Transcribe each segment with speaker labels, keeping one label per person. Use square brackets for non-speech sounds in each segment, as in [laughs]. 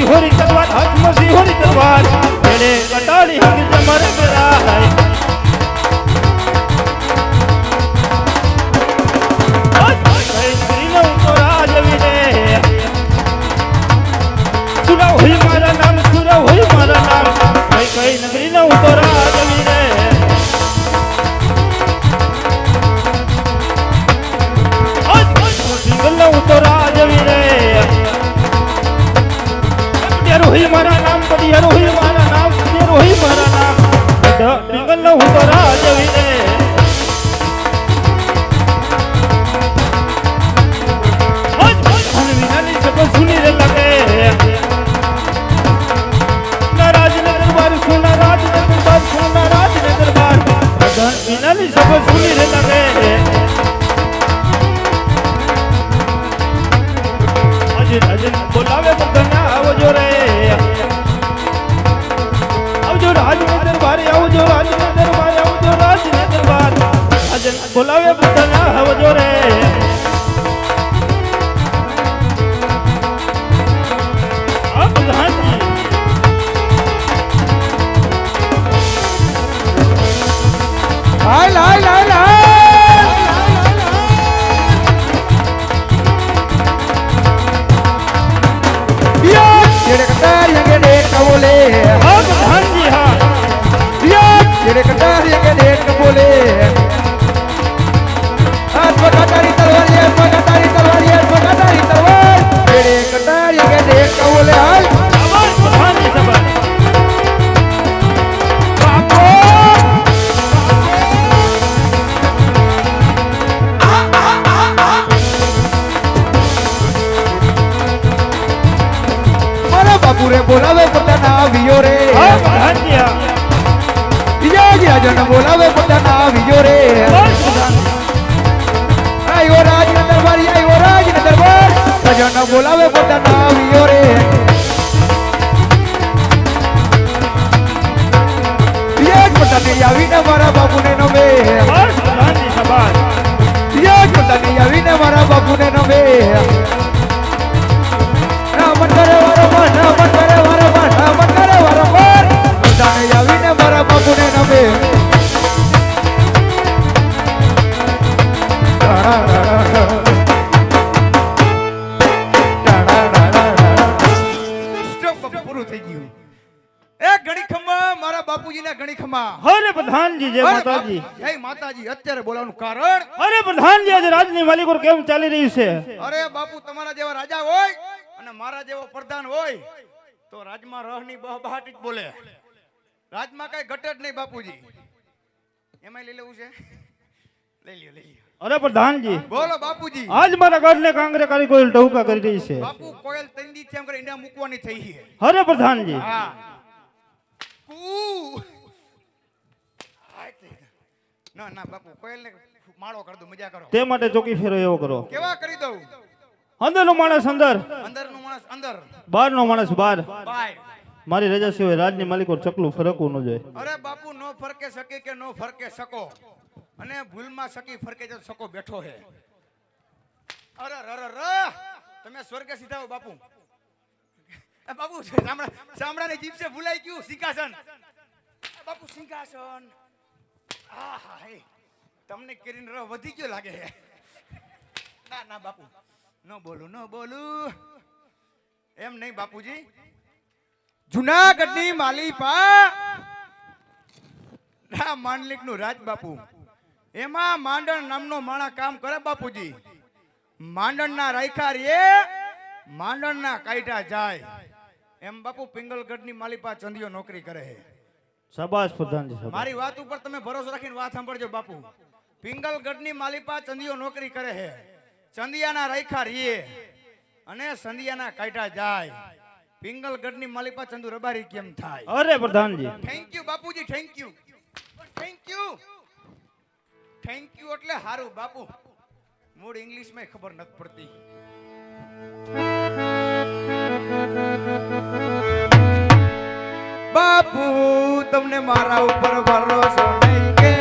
Speaker 1: સિહોરી તલવાર, હાથમાં
Speaker 2: સિહોરી તલવાર. એને કટાળી હગ જમર ગરાય સુરવ હોય મારા નામ, સુરવ હોય મારા નામ. કઈ કઈ
Speaker 1: નગરી નો ઉતરા
Speaker 2: રોહી મારા નામ રોહી મારા
Speaker 1: નામ. પિંગલ હું
Speaker 2: તો રાજ રાજન બોલાવે પોતાના વિયો રે.
Speaker 1: આવ્યો પ્રધાનજી
Speaker 2: આયો રાજ ને દરબાર, આયો રાજ દરબાર. રાજન બોલાવે પોતાના વિયો રે. પોતાને આવીને મારા બાપુને નમે. પોતાને આવીને મારા બાપુને નમે. રામન કરે વારંવાર રામન કરે વારંવાર રામન કરે વારંવાર પોતાને આવીને મારા બાપુને નમે.
Speaker 1: પ્રધાનજી જય માતાજી.
Speaker 2: જય માતાજી. અત્યારે બોલાવવાનું કારણ?
Speaker 1: અરે પ્રધાનજી આજે રાજની માલિકો કેમ ચાલી રહ્યું છે?
Speaker 2: અરે બાપુ તમારા જેવા રાજા હોય અને મારા જેવો પ્રધાન હોય તો રાજમાં રહની બહબાટ જ બોલે. રાજમાં કઈ ઘટે જ નહીં બાપુજી. એમાં લઈ લેવું છે? લઈ લ્યો લઈ લ્યો.
Speaker 1: અરે પ્રધાનજી
Speaker 2: બોલો બાપુજી.
Speaker 1: આજ મારા ઘરને કાંગરે કરી કોઈ ટહુકા કરી રહી છે.
Speaker 2: બાપુ કોયલ તંદી છે એમ કરી ઈંડા મૂકવાની થઈ છે.
Speaker 1: અરે પ્રધાનજી
Speaker 2: હા. કુ. ના ના બાપુ કોયલ ને માળો કરી દો મજા કરો.
Speaker 1: તે માટે ચોકી ફેરો એવો કરો.
Speaker 2: કેવા કરી દઉં?
Speaker 1: અંદરનો માણસ અંદર.
Speaker 2: અંદરનું માણસ અંદર.
Speaker 1: બહારનો માણસ બહાર. મારી રજા સિવાય રાજની માલિકો ચકલું ફરકવું ન જોઈએ
Speaker 2: અરે બાપુ નો ફરકે શકે કે નો ફરકે શકો? અને ભૂલમાં સકી ફરકે જો સકો બેઠો હે. અરે ર ર ર. તમે સ્વર્ગે સીધા બાપુ. એ બાપુ સામડા સામડાની જીભ છે ભૂલાઈ ગયું સિંહાસન. બાપુ સિંહાસન. આહા, હે. તમને કરીને ર વધી ગયો લાગે હે ના ના, બાપુ. ન બોલું ન બોલું. એમ નહીં, બાપુજી. જુનાગઢની માલિપા. ના માંડલિકનું રાજ, બાપુ. એમાં માંડણ નામનો માણા કામ કરે, બાપુજી. માંડણ ના રાયખા રે માંડણ ના કાઢા જાય. એમ બાપુ પિંગલગઢની ચંદિયો નોકરી કરે છે.
Speaker 1: શાબાશ પ્રધાનજી
Speaker 2: મારી વાત ઉપર તમે ભરોસો રાખીને વાત સાંભળજો બાપુ. પિંગલગઢની માલીપા ચંદીઓ નોકરી કરે છે. ચંદિયાના રાયખા રીએ અને સંધિયાના કાયટા જાય. પિંગલગઢની માલીપા ચંદુ રબારી કેમ થાય?
Speaker 1: અરે પ્રધાનજી
Speaker 2: થેન્ક યુ બાપુજી thank you thank you thank you એટલે હારું બાપુ. મૂળ ઇંગ્લિશમાં ખબર નથી પડતી. બાપુ તમને મારા ઉપર ભરોસો નહીં કે?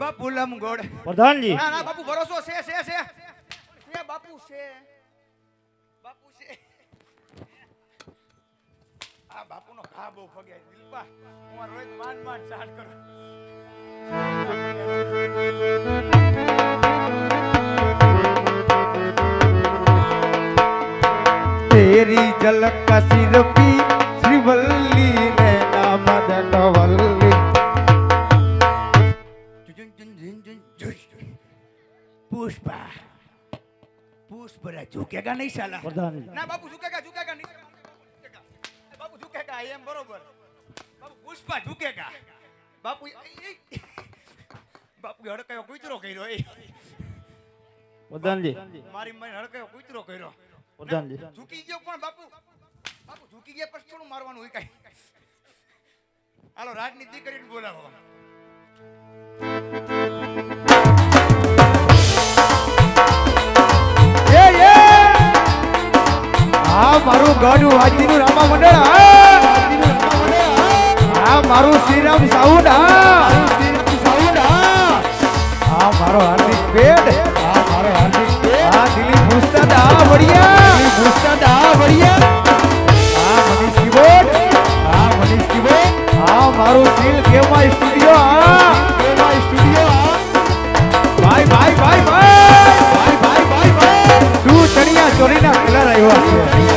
Speaker 2: બાપુ લમગોડ
Speaker 1: પ્રધાનજી.
Speaker 2: ના બાપુ ભરોસો છે છે છે. એ બાપુ છે. બાપુ છે. આ બાપુનો ઘા બહુ ફગે. દિલપા હું રોજ માન માન ચાટ કરું. તેરી ઝલક કા સિર વલ્લી ને નામ
Speaker 1: દંડ
Speaker 2: સાલા ના બાપુ ઝુકેગા ઝુકેગા નહીં બાપુ
Speaker 1: ઝુકેગા એમ બરોબર બાપુ પુષ્પા ઝુકેગા બાપુ બાપુ હડકાયો કૂતરો કર્યો એ મારી મને હડકાયો કૂતરો કર્યો ઝૂકી ગયો પણ બાપુ બાપુ, ઝૂકી ગયા પછી થોડું મારવાનું હોય કાંઈ. હાલો, રાજની દીકરીને બોલાવો.
Speaker 2: હા, મારું ગઢ વાજીનું રામા મંડળ હા, મારું શ્રીરામ સાઉડ હા. મારો હાર્દિક પેડ હા, મારો હાર્દિક હા, દિલીપ ભૂસ્તા દા ભડિયા ભૂસ્તા દા ભડિયા મારું દિલ કેમા સ્ટુડિયો, હા. કેમા સ્ટુડિયો આ ભાઈ ભાઈ ભાઈ ભાઈ ભાઈ ભાઈ ભાઈ ભાઈ. તું ચણિયા ચોરીના કલર આવ્યા છે?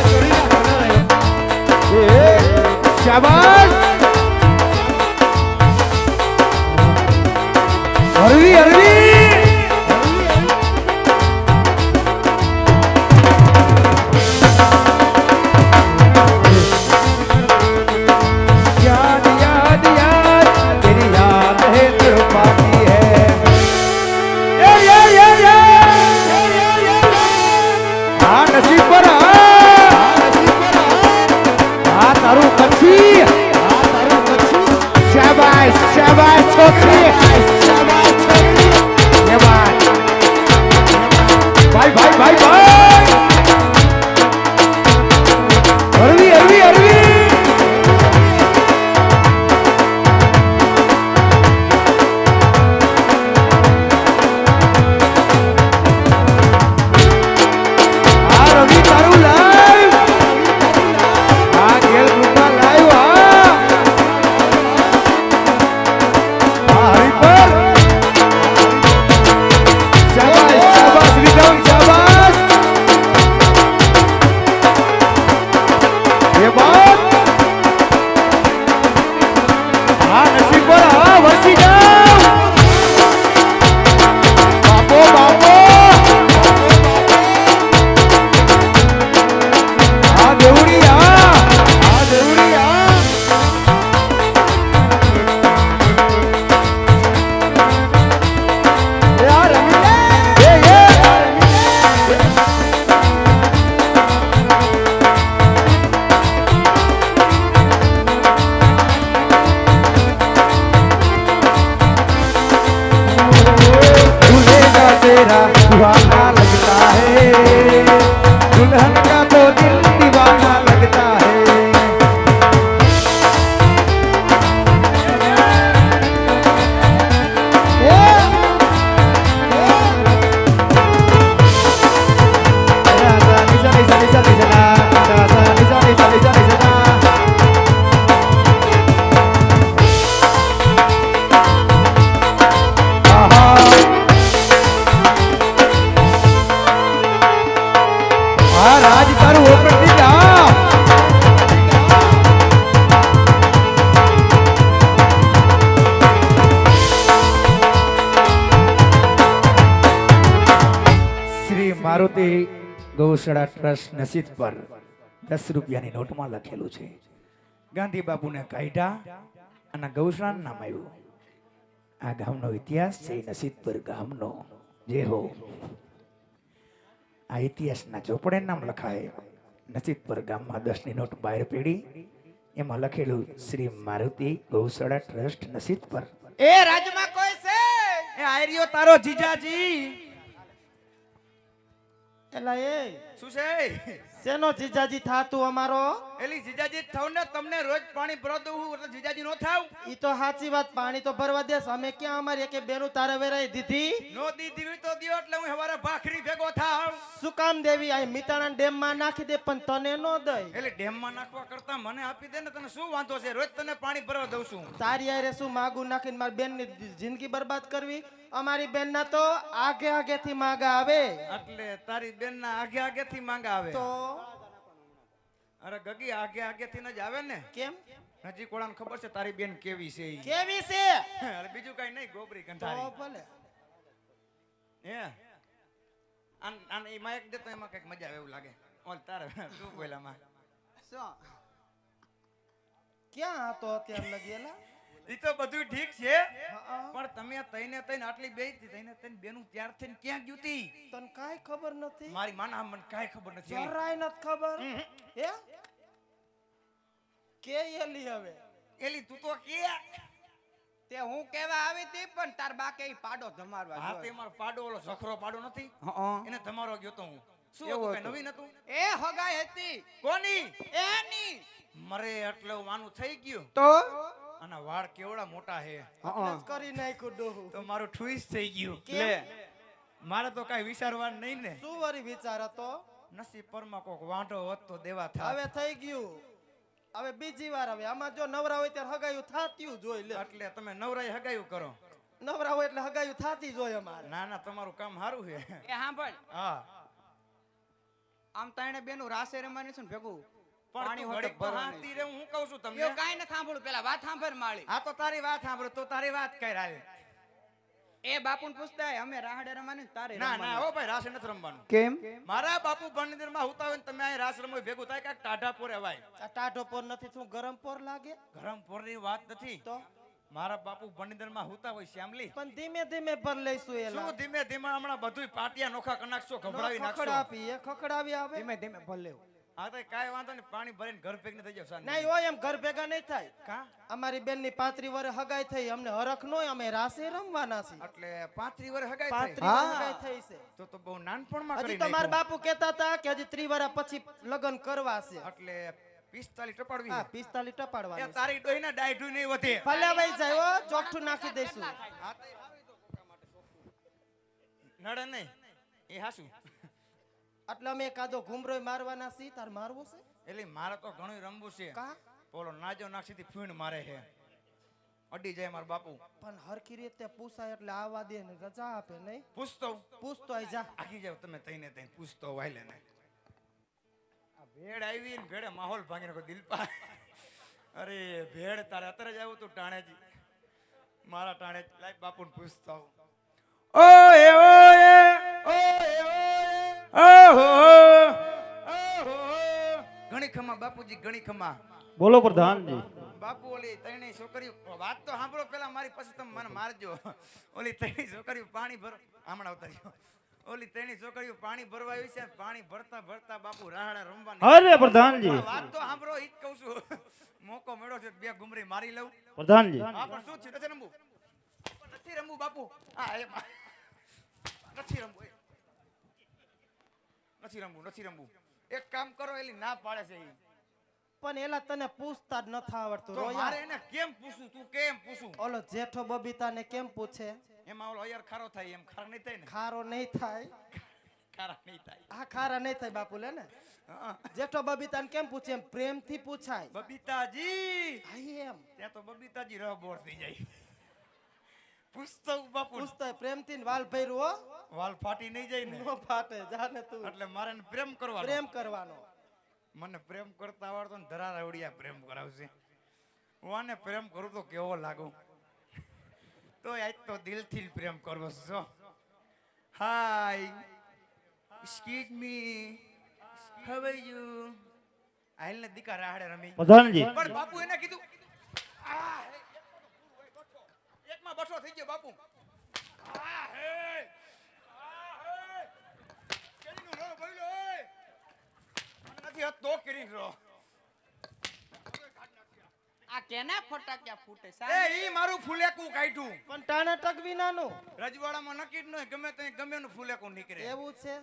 Speaker 2: 拜拜。ગૌશાળા ટ્રસ્ટ નસીબ પર દસ રૂપિયાની નોટમાં લખેલું છે. ગાંધી બાપુને કાઢ્યા અને ગૌશાળાનું નામ આવ્યું આ ગામનો ઇતિહાસ છે, એ ગામનો જે હો. આ ઇતિહાસના ચોપડે નામ લખાય. નસીબપર ગામમાં દસની નોટ બહાર પડી. એમાં લખેલું શ્રી મારુતિ ગૌશાળા ટ્રસ્ટ નસીબપર
Speaker 3: એ રાજમાં કોઈ છે?
Speaker 1: એ આયરિયો તારો જીજાજી.
Speaker 3: એલા એ
Speaker 1: શું છે?
Speaker 3: શેનો જીજાજી થાતું અમારો?
Speaker 1: એલી જીજાજી થાવ ને તમને રોજ પાણી ભરો દઉં હું એટલે જીજાજી નો થાવ
Speaker 3: ઈ તો સાચી વાત પાણી તો ભરવા દેસ. અમે ક્યાં અમારી એકે બેનું તારે વેરાઈ દીધી?
Speaker 1: નો દીધી તો દ્યો એટલે હું હવારે ભાખરી ભેગો થાવ
Speaker 3: શું કામ દેવી? આ મિતાણા ડેમમાં નાખી દે પણ તને નો દઈ.
Speaker 1: એટલે ડેમમાં નાખવા કરતા મને આપી દે ને તને શું વાંધો છે? રોજ તને પાણી ભરવા દઉં છું.
Speaker 3: તારી આરે શું માગું નાખીને મારી બેનની જિંદગી બરબાદ કરવી? અમારી બેન ના તો આગે આગે થી માંગા આવે.
Speaker 1: એટલે તારી બેન ના આગે આગે થી માંગા આવે.
Speaker 3: તો?
Speaker 1: અરે ગગી આગે આગે થી જ આવે ને?
Speaker 3: કેમ?
Speaker 1: નજી કોળાને ખબર છે તારી બેન કેવી છે
Speaker 3: કેવી છે? [laughs]
Speaker 1: બીજું કઈ નહીં ગોબરી કંઠારી
Speaker 3: ભલે.
Speaker 1: હે? આન એમાં એક માઇક એમાં કંઈક મજા આવે એવું લાગે. ઓલ તારે શું બોલામાં
Speaker 3: શું? ક્યાં હતો અત્યારે લગેલા?
Speaker 2: એ તો બધું ઠીક છે પણ તમે તઈને તઈને આટલી બે તઈને તઈને બેનું ત્યાર થઈને ક્યાં ગયું તી?
Speaker 3: તને કાંઈ ખબર નથી?
Speaker 2: મારી માના મને કાંઈ ખબર નથી.
Speaker 3: જરાય નથી ખબર? હે? કે એલી હવે?
Speaker 2: એલી તું તો કે?
Speaker 4: તે હું કેવા આવી હતી પણ તાર બા કે પાડો ધમારવા
Speaker 2: હા તે મારો પાડો ઓલો ઝખરો પાડો નથી? એને ધમારો ગયો તો હું. શું હતું? કઈ નવીન હતું?
Speaker 4: એ હગાઈ હતી.
Speaker 2: કોની?
Speaker 4: એની.
Speaker 2: મરે એટલે માનું થઈ ગયું.
Speaker 4: તો?
Speaker 2: આના વાળ કેવડા મોટા હે.
Speaker 3: કરી નાખ્યું ડોહું.
Speaker 2: તો મારું ઠુઈસ થઈ ગયું.
Speaker 3: કે
Speaker 2: મારે તો કઈ વિચારવા નહીં ને.
Speaker 3: શું વરી વિચાર હતો?
Speaker 2: નસીબ પરમાં કોક વાંઢો હોત તો દેવા થાય
Speaker 3: હવે થઈ ગયું. હવે બીજી વાર હવે. આમાં જો નવરા હોય ત્યારે હગાયું થાત્યું જોઈ લે.
Speaker 2: એટલે તમે નવરાઈ હગાયું કરો.
Speaker 3: નવરા હોય એટલે હગાયું થાતી જોઈ અમારે.
Speaker 2: ના ના તમારું કામ સારું છે.
Speaker 4: એ સાંભળ.
Speaker 2: હા.
Speaker 4: આમ તાણે બેનું રાસે રમવાની છે ને ભેગું.
Speaker 2: પાણી રે હું કહું છું તમને.
Speaker 4: કઈ ને સાંભળું. પેલા વાત સાંભળ માળી.
Speaker 2: આ તો તારી વાત સાંભળું તો તારી વાત કઈ હાલ.
Speaker 4: એ બાપુને પૂછતા અમે રાહડે રમવાની તારે
Speaker 2: ના ના. હો ભાઈ રાસ નથી રમવાનું.
Speaker 4: કેમ?
Speaker 2: મારા બાપુ ભણનીરમાં હુતા હોય તમે અહીં રાસ રમો ભેગું થાય કે ટાઢા પોર અવાય
Speaker 3: ટાઢો પોર નથી શું ગરમ પોર લાગે?
Speaker 2: ગરમ પોરની વાત નથી.
Speaker 3: તો?
Speaker 2: મારા બાપુ ભણનીરમાં હુતા હોય શ્યામલી.
Speaker 3: પણ ધીમે ધીમે ભર લઈશું એ
Speaker 2: શું ધીમે ધીમે હમણાં બધુંય પાટિયા નોખા કરી નાખશો ખબડાવી નાખશો?
Speaker 3: ખખડાવી એ ખખડાવી આવે.
Speaker 4: ધીમે ધીમે ભર લેવું.
Speaker 2: હા તો કાંઈ વાંધો નહીં પાણી ભરીને ઘર ભેગી થઈ જાવ
Speaker 3: નહીં હોય એમ ઘર ભેગા નહીં થાય.
Speaker 2: કા?
Speaker 3: અમારી બેનની પાંત્રી વર્ષ હગાઈ થઈ અમને હરખ નો અમે રાસે રમવાના છીએ.
Speaker 2: એટલે પાંત્રી વર્ષ હગાઈ
Speaker 3: પાંત્રી
Speaker 2: થઈ
Speaker 3: હગાઈ થઈ છે.
Speaker 2: તો તો બહુ નાનપણમાં કરી
Speaker 3: તો મારા બાપુ કહેતા હતા કે હજી ત્રી વર્ષ પછી લગ્ન કરવા છે.
Speaker 2: એટલે પિસ્તાલીસ ટપાડવી
Speaker 3: હા. પિસ્તાલીસ
Speaker 2: એ તારી ડોહી ને ડાયઢું નહીં વધે.
Speaker 3: ભલે જાય ચોખ્ઠું નાખી દઈશું.
Speaker 2: નડે નહીં. એ હાસું.
Speaker 3: એટલે અમે કાદો ઘુમરોય મારવાના છીએ. તાર મારવો છે?
Speaker 2: એટલે મારે તો ઘણું રમવું છે.
Speaker 3: કા?
Speaker 2: બોલો નાજો નાક્ષીથી ફીણ મારે છે. અડી જાય મારા બાપુ.
Speaker 3: પણ હરખી રીતે પૂછાય એટલે આવા દે ને રજા આપે નહીં?
Speaker 2: પૂછતો.
Speaker 3: પૂછતો આઈ જા.
Speaker 2: આખી જાવ તમે તઈને તઈ પૂછતો વાયલે ને. આ ભેડ આવી ને ભેડે માહોલ ભાંગીને કોઈ દિલપા અરે ભેડ તારે અત્યારે જ આવ્યું તું ટાણેજી. મારા ટાણે લાઈ બાપુને પૂછતો ઓ એ ઓ એ ઓહો ઘણી ખમા બાપુજી ઘણી ખમા
Speaker 1: બોલો પ્રધાનજી.
Speaker 2: બાપુ ઓલી ત્રણેય છોકરીઓ વાત તો સાંભળો પેલા મારી પછી તમે મને મારજો. ઓલી ત્રણેય છોકરીઓ પાણી ભર હમણાં ઉતાર્યો. ઓલી ત્રણેય છોકરીઓ પાણી ભરવા આવી છે પાણી ભરતા ભરતા બાપુ રાહડા રમવા
Speaker 1: અરે પ્રધાનજી.
Speaker 2: વાત તો સાંભળો ઈ જ કહું છું. મોકો મળ્યો છે બે ગુમરી મારી લઉં.
Speaker 1: પ્રધાનજી.
Speaker 2: હા પણ શું છે નથી રમવું? નથી રમવું બાપુ. હા એમ નથી રમવું. નથી રમવું નથી રમવું. એક કામ કરો એલી ના પાડે છે
Speaker 3: પણ એલા તને પૂછતા જ નથી આવડતું
Speaker 2: તો મારે એને કેમ પૂછું? તું કેમ પૂછું?
Speaker 3: ઓલો જેઠો બબીતા ને કેમ પૂછે?
Speaker 2: એમાં ઓલો અયર ખારો થાય એમ ખારા નહીં થાય ને?
Speaker 3: ખારો નહીં થાય.
Speaker 2: ખારા નહીં થાય.
Speaker 3: હા ખારા નહીં થાય બાપુ લે ને જેઠો બબીતા કેમ પૂછે? એમ પ્રેમથી પૂછાય.
Speaker 2: બબીતાજી!
Speaker 3: હા એમ.
Speaker 2: ત્યાં તો બબીતાજી રહ બોર થઈ જાય. પૂછતો બાપુ
Speaker 3: પૂછતો પ્રેમથી વાલ ભર્યું હો.
Speaker 2: વાલ ફાટી નહીં જાય ને?
Speaker 3: નો ફાટે જાને તું.
Speaker 2: એટલે મારે પ્રેમ કરવાનો.
Speaker 3: પ્રેમ કરવાનો.
Speaker 2: મને પ્રેમ કરતા આવડતો ને ધરા રવડિયા પ્રેમ કરાવશે. હું આને પ્રેમ કરું તો કેવો લાગુ? તો આજ તો દિલથી પ્રેમ કરવો છો hi. Excuse me how are you I'll ને દીકા રાહડે રમી.
Speaker 1: પ્રધાનજી.
Speaker 2: પણ બાપુ એને કીધું આ એકમાં બસો થઈ ગયો બાપુ. આ હે, આ હે. કેરીનું રો ભઈલો, ઓય. તો કરીને રો
Speaker 4: આ કેના ફટાક્યા ફૂટે
Speaker 2: એ ઈ મારું ફૂલેકું કાઢ્યું.
Speaker 3: પણ ટાણે ટકવી નાનું.
Speaker 2: રજવાડામાં નક્કી જ ન ગમે તે ગમે નું ફૂલેકું નીકળે.
Speaker 3: એવું છે?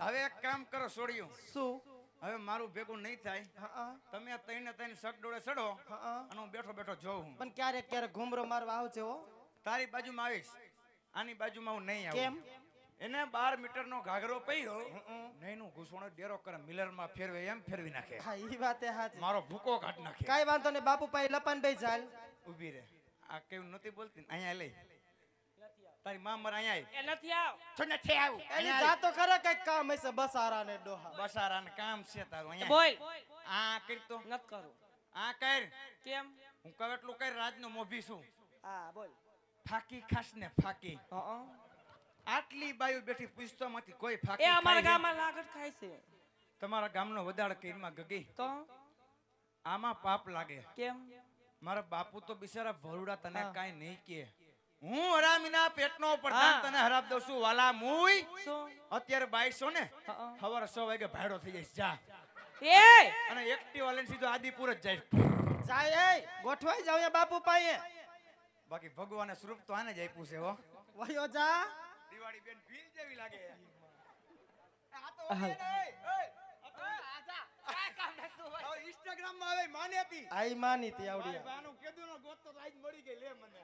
Speaker 2: હવે એક કામ કરો છોડ્યું
Speaker 3: શું?
Speaker 2: હવે મારું ભેગું નહીં થાય. તમે તઈને તઈને સટ ડોળે સડો અને હું બેઠો બેઠો જોઉં હું.
Speaker 3: પણ ક્યારેક ક્યારેક ઘુમરો મારવા આવજો
Speaker 2: તારી બાજુમાં આવીશ. આની બાજુમાં હું નહીં આવું.
Speaker 3: કેમ?
Speaker 2: એને બાર મીટર નો ઘાઘરો પડ્યો નહીનું ઘૂસણો ડેરો કરે મિલરમાં ફેરવે એમ ફેરવી નાખે.
Speaker 3: હા ઈ વાતે હાચી
Speaker 2: મારો ભૂકો કાઢ નાખે.
Speaker 3: કાઈ વાંધો નહીં બાપુ પાસે લપાન ભાઈ ચાલ.
Speaker 2: ઊભી રે આ કેવું નતી બોલતી? અહીંયા લઈ. તારી માં મર અહીંયા
Speaker 4: એ નથી આવ.
Speaker 2: તો નથી આવ.
Speaker 3: એની જાતો કરે કઈ કામ હશે બસારા ને ડોહા.
Speaker 2: બસારા બસારાને કામ છે તારું અહીંયા.
Speaker 5: બોલ.
Speaker 2: આ કરતો
Speaker 5: નત કરું.
Speaker 2: આ કર.
Speaker 5: કેમ?
Speaker 2: હું કહું એટલું કર રાજનો મોભી છું
Speaker 5: હા બોલ.
Speaker 2: ફાકી ખાસ ને ફાકી.
Speaker 5: હં.
Speaker 2: આટલી બાયું બેઠી પૂછતામાંથી કોઈ ફાકી એ અમારા
Speaker 5: ગામમાં લાગડ ખાય છે.
Speaker 2: તમારા ગામનો વધારે કઈમાં ગગી?
Speaker 5: તો?
Speaker 2: આમાં પાપ લાગે.
Speaker 3: કેમ?
Speaker 2: મારા બાપુ તો બિચારા ભરુડા તને કાઈ નહીં કે હું હરામીના પેટનો પ્રધાન તને હરાબ દઉં છું વાલા
Speaker 3: મુઈ.
Speaker 2: અત્યારે બાઈસો ને. સવારે સો વાગે ભાડો થઈ જઈશ જા.
Speaker 3: એ!
Speaker 2: અને એક્ટિવા લઈને સીધો આદિપુર જ જાય.
Speaker 3: જાય એ ગોઠવાઈ જાવ એ બાપુ પાયે
Speaker 2: બાકી ભગવાને સ્વરૂપ તો આને જ આપ્યું છે હો.
Speaker 3: વયો જા.
Speaker 2: દિવાળી બેન ભી જેવી લાગે આ તો ઓલી ને, એ, એ, હવે ઇન્સ્ટાગ્રામમાં આવે માન્યતી હતી
Speaker 3: આઈ માની તી આવડી.
Speaker 2: આનું કીધું ને ગોત તો આજ મળી ગઈ લે મને.